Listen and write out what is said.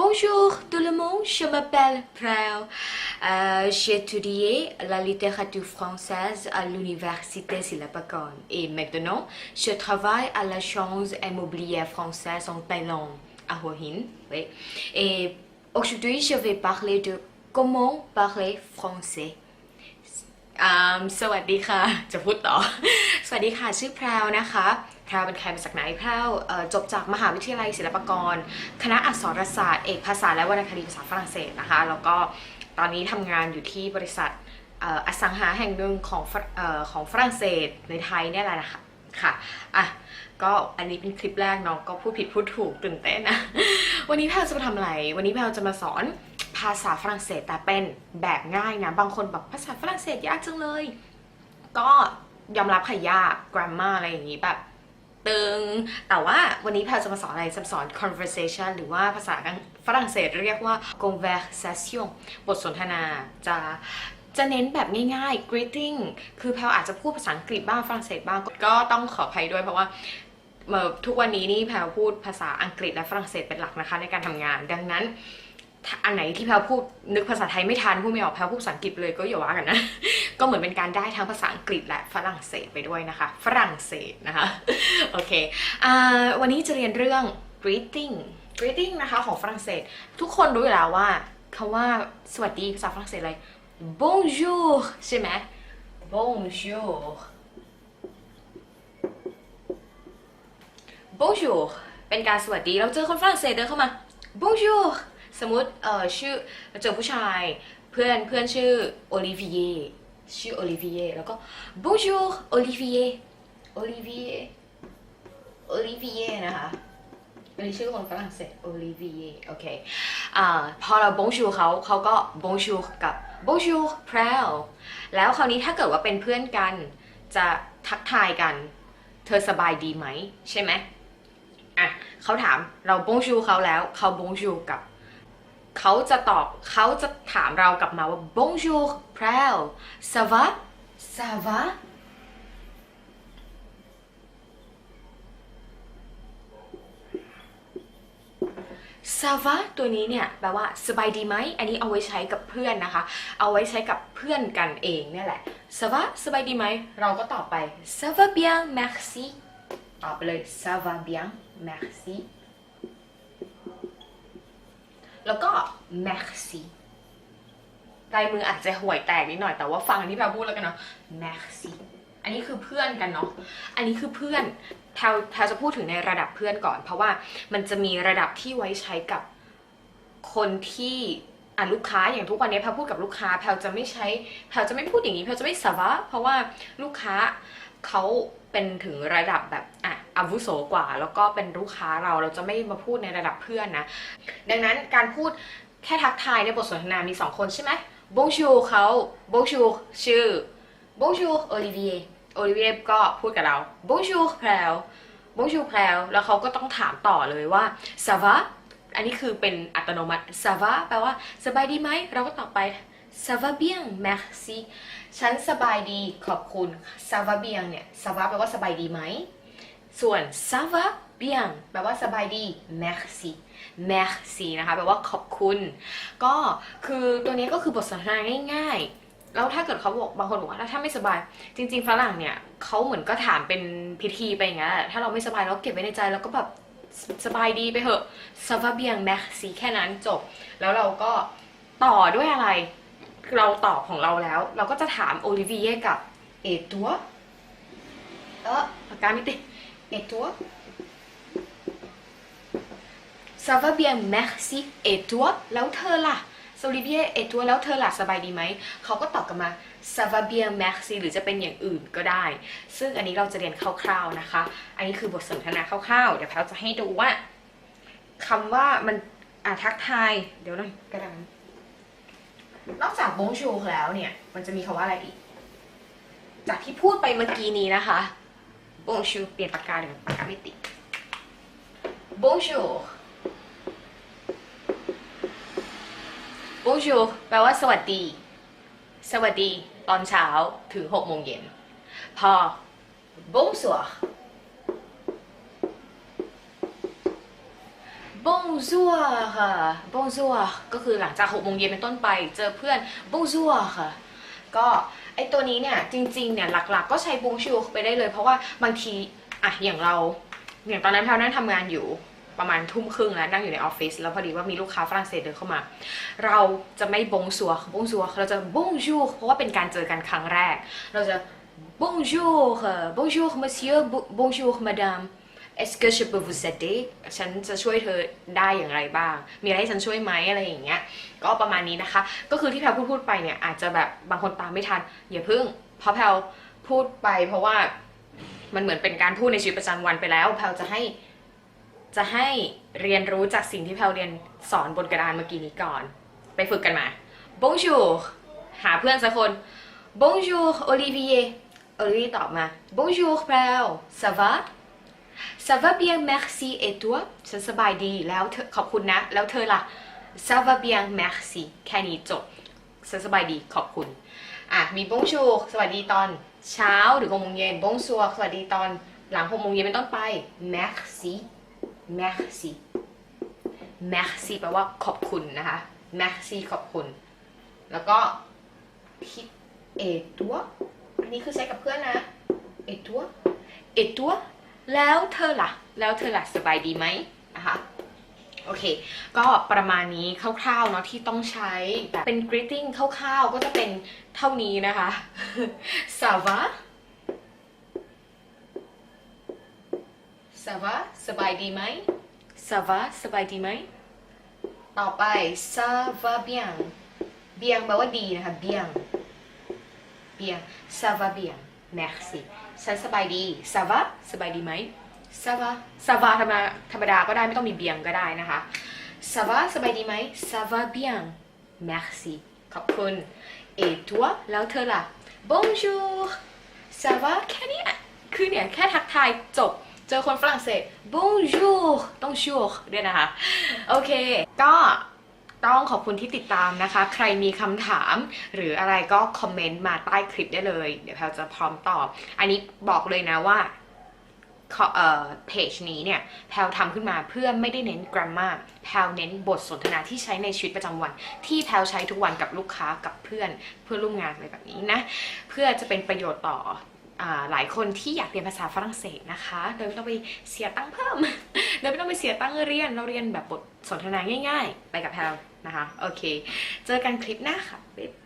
Bonjour tout le monde, je m'appelle Prel. Euh, J'ai étudié la littérature française à l'université Silapakon et maintenant je travaille à la Chambre immobilière française en Thaïlande, à Hua Hin. Oui. Et aujourd'hui, je vais parler de comment parler français. อ่าสวัสดีค่ะ จะพูดต่อ สวัสดีค่ะ ชื่อแพรวนะคะ แพรวเป็นใครมาจากไหนแพรวเอ่อจบจากมหาวิทยาลัยศิลปากร คณะอักษรศาสตร์เอกภาษาและวรรณคดีภาษาฝรั่งเศสนะคะ แล้วก็ตอนนี้ทำงานอยู่ที่บริษัทออสังหาแห่งหนึ่งของอของฝรั่งเศสในไทยเนี่ยแหละนะคะค่ะอะก็อันนี้เป็นคลิปแรกเนาะก็พูดผิดพูดถูกตื่นเต้นนะ วันนี้แพลจะมาทำอะไร วันนี้แพลจะมาสอนภาษาฝรั่งเศสแต่เป็นแบบง่ายนะ บางคนแบบภาษาฝรั่งเศสยากจังเลย ก็ยอมรับค่ะยาก grammar อะไรอย่างนี้แบบ ตึง แต่ว่าวันนี้แพลจะมาสอนอะไรจะสอน conversation หรือว่าภาษาฝรั่งเศสเรียกว่า conversation บทสนทนาจะจะเน้นแบบง่ายๆ greeting คือแพลอาจจะพูดภาษาอังกฤษบ้างฝรั่งเศสบ้าง ก็ต้องขออภัยด้วยเพราะว่าเอ่อทุกวันนี้นี่แพลพูดภาษาอังกฤษและฝรั่งเศสเป็นหลักนะคะในการทำงาน ดังนั้น อันไหนที่แพลพูดนึกภาษาไทยไม่ทันพูดไม่ออกแพลพูดภาษาอังกฤษเลยก็อย่าว่ากันนะ ก็เหมือนเป็นการได้ทั้งภาษาอังกฤษและฝรั่งเศสไปด้วยนะคะ ฝรั่งเศสนะคะโอเควันนี้จะเรียนเรื่อง greeting greeting นะคะของฝรั่งเศส ทุกคนรู้อยู่แล้วว่าคำว่าสวัสดีภาษาฝรั่งเศสอะไร bonjour ใช่ไหม bonjour bonjour เป็นการสวัสดีเราเจอคนฝรั่งเศสเดินเข้ามา bonjour สมมติเอ่อชื่อเราเจอผู้ชายเพื่อนเพื่อนชื่อโอลิเวียชื่อโอลิเวียแล้วก็ bonjour โอลิเวียโอลิเวียโอลิเวียนะคะอันนี้ชื่อคนฝรั่งเศสโอลิเวียโอเคอ่าพอเรา bonjour เขาเขาก็ bonjour กับ bonjour p r e l แล้วคราวนี้ถ้าเกิดว่าเป็นเพื่อนกันจะทักทายกัน เธอสบายดีไหม ใช่ไหมอะเขาถามเราบงชูเขาแล้ว เขาบงชูกับ เขาจะตอบเขาจะถามเรากลับมาว่า bonjour Prel ça va ça va ça va ตัวนี้เนี่ยแปลว่าสบายดีไหม อันนี้เอาไว้ใช้กับเพื่อนนะคะ เอาไว้ใช้กับเพื่อนกันเองเนี่ยแหละ ça va สบายดีไหม เราก็ตอบไป ça va bien merci ตอบไปเลย ça va bien merci แแล้วก็ merci ลายมืออาจจะห่วยแตกนิดหน่อยแต่ว่าฟังที่แพลพูดแล้วกันเนาะ merci อันนี้คือเพื่อนกันเนาะ อันนี้คือเพื่อนแพลแพลจะพูดถึงในระดับเพื่อนก่อน เพราะว่ามันจะมีระดับที่ไว้ใช้กับคนที่อะลูกค้าอย่างทุกวันนี้แพลพูดกับลูกค้าแพลจะไม่ใช้แพลจะไม่พูดอย่างนี้แพลจะไม่สวะเพราะว่าลูกค้าเขา เป็นถึงระดับแบบอะอาวุโสกว่า แล้วก็เป็นลูกค้าเราเราจะไม่มาพูดในระดับเพื่อนนะ ดังนั้นการพูดแค่ทักทายในบทสนทนามีสองคนใช่ไหม bonjour เขา bonjour ชื่อ bonjour Olivier Olivier ก็พูดกับเรา bonjour Prel bonjour Prel แล้วเขาก็ต้องถามต่อเลยว่า ça va อันนี้คือเป็นอัตโนมัติ ça va แปลว่าสบายดีไหมเราก็ตอบไป ça va bien merci ฉันสบายดีขอบคุณ ça va bien เนี่ย ça va แปลว่าสบายดีไหม ส่วน ça va bien แปลว่าสบายดี merci merci นะคะแปลว่าขอบคุณ ก็คือตัวนี้ก็คือบทสนทนาง่ายๆ แล้วถ้าเกิดเขาบอกบางคนบอกว่าถ้าไม่สบาย จริง ๆ ฝรั่งเนี่ยเขาเหมือนก็ถามเป็นพิธีไปอย่างเงี้ยแหละถ้าเราไม่สบายเราเก็บไว้ในใจแล้วก็แบบสบายดีไปเถอะ ça va bien merci แค่นั้นจบ แล้วเราก็ต่อด้วยอะไร เราตอบของเราแล้ว เราก็จะถามโอลิเวียกับเอตัวเออปากกาไม่ติดเอตัว ça va bien merci et toi แล้วเธอล่ะโอลิเวียเอตัวแล้วเธอล่ะสบายดีไหม เขาก็ตอบกลับมา ça va bien merci หรือจะเป็นอย่างอื่นก็ได้ ซึ่งอันนี้เราจะเรียนคร่าวๆนะคะ อันนี้คือบทสนทนาคร่าวๆ เดี๋ยวแพลจะให้ดูว่าคำว่ามันอะทักทาย เดี๋ยวน่อยกระดาน นอกจาก bonjour แล้วเนี่ย มันจะมีคำว่าอะไรอีก จากที่พูดไปเมื่อกี้นี้นะคะ bonjour เปลี่ยนปากกาเดี๋ยวปากกาไม่ติด bonjour bonjour แปลว่าสวัสดี สวัสดี ตอนเช้าถึง6โมงเย็น พอ bonsoir bon bonjour ค่ะ bonjour ก็คือหลังจาก6โมงเย็นเป็นต้นไป เจอเพื่อน bonjour ค่ะ ก็ไอตัวนี้เนี่ยจริงๆเนี่ยหลักๆ ก็ใช้ bonjour ไปได้เลย เพราะว่าบางทีอะอย่างเราอย่างตอนนั้นแพลวนั่งทำงานอยู่ประมาณทุ่มครึ่งแล้วนั่งอยู่ในออฟฟิศแล้วพอดีว่ามีลูกค้าฝรั่งเศสเดินเข้ามา เราจะไม่บงซัวบงซัวเราจะบงจูเพราะว่าเป็นการเจอกันครั้งแรก เราจะ bonjour bonjour monsieur bonjour madame est-ce que je peux vous aider ฉันจะช่วยเธอได้อย่างไรบ้าง มีอะไรให้ฉันช่วยไหมอะไรอย่างเงี้ย ก็ประมาณนี้นะคะ ก็คือที่แพลพูดพูดไปเนี่ยอาจจะแบบบางคนตามไม่ทัน อย่าเพิ่ง เพราะแพลพูดไป เพราะว่ามันเหมือนเป็นการพูดในชีวิตประจำวันไปแล้ว แพลจะให้จะให้เรียนรู้จากสิ่งที่แพลเรียนสอนบนกระดานเมื่อกี้นี้ก่อน ไปฝึกกันมา Bonjour หาเพื่อนสักคน Bonjour Olivier Olivier ตอบมา Bonjour แพล ça va ça va bien merci et toi ฉันสบายดีแล้วเธอขอบคุณนะ แล้วเธอล่ะ ça va bien merci แค่นี้จบฉันสบายดีขอบคุณ อะ มี bonjour สวัสดีตอนเช้าหรือหกโมงเย็น bonsoir สวัสดีตอนหลังหกโมงเย็นเป็นต้นไป merci merci merci แปลว่าขอบคุณนะคะ merci ขอบคุณ แล้วก็พิเอตัวอันนี้คือใช้กับเพื่อนนะเอตัวเอตัว แล้วเธอล่ะ แล้วเธอล่ะสบายดีไหมนะคะโอเค ก็ประมาณนี้คร่าวๆเนาะที่ต้องใช้แบบเป็น greeting คร่าวๆ ก็จะเป็นเท่านี้นะคะ ça va ça va สบายดีไหม ça va สบายดีไหม ต่อไป ça va bien bien แปลว่าดีนะคะ bien bien ça va bien merci ฉันสบายดี ça va สบายดีไหม ça va ça va ธรรมดาธรรมดาก็ได้ไม่ต้องมี bien ก็ได้นะคะ ça va สบายดีไหม ça va bien merci ขอบคุณ et toi แล้วเธอล่ะ bonjour ça va แค่นี้คือเนี่ยแค่ทักทายจบ เจอคนฝรั่งเศส bonjour ต้อง jour ด้วยนะคะ โอเค ก็ ต้องขอบคุณที่ติดตามนะคะ ใครมีคำถามหรืออะไรก็คอมเมนต์มาใต้คลิปได้เลย เดี๋ยวแพลจะพร้อมตอบ อันนี้บอกเลยนะว่าเอ่อเพจนี้เนี่ย แพลทำขึ้นมาเพื่อไม่ได้เน้น grammar แพลเน้นบทสนทนาที่ใช้ในชีวิตประจำวัน ที่แพลใช้ทุกวันกับลูกค้ากับเพื่อนเพื่อนร่วมงานอะไรแบบนี้นะ เพื่อจะเป็นประโยชน์ต่อหลายคนที่อยากเรียนภาษาฝรั่งเศสนะคะ โดยไม่ต้องไปเสียตังค์เพิ่ม โดยไม่ต้องไปเสียตังค์เรียน เราเรียนแบบบทสนทนาง่าย ๆ ไปกับแพล นะคะ โอเค เจอกันคลิปหน้าค่ะบ๊ายบาย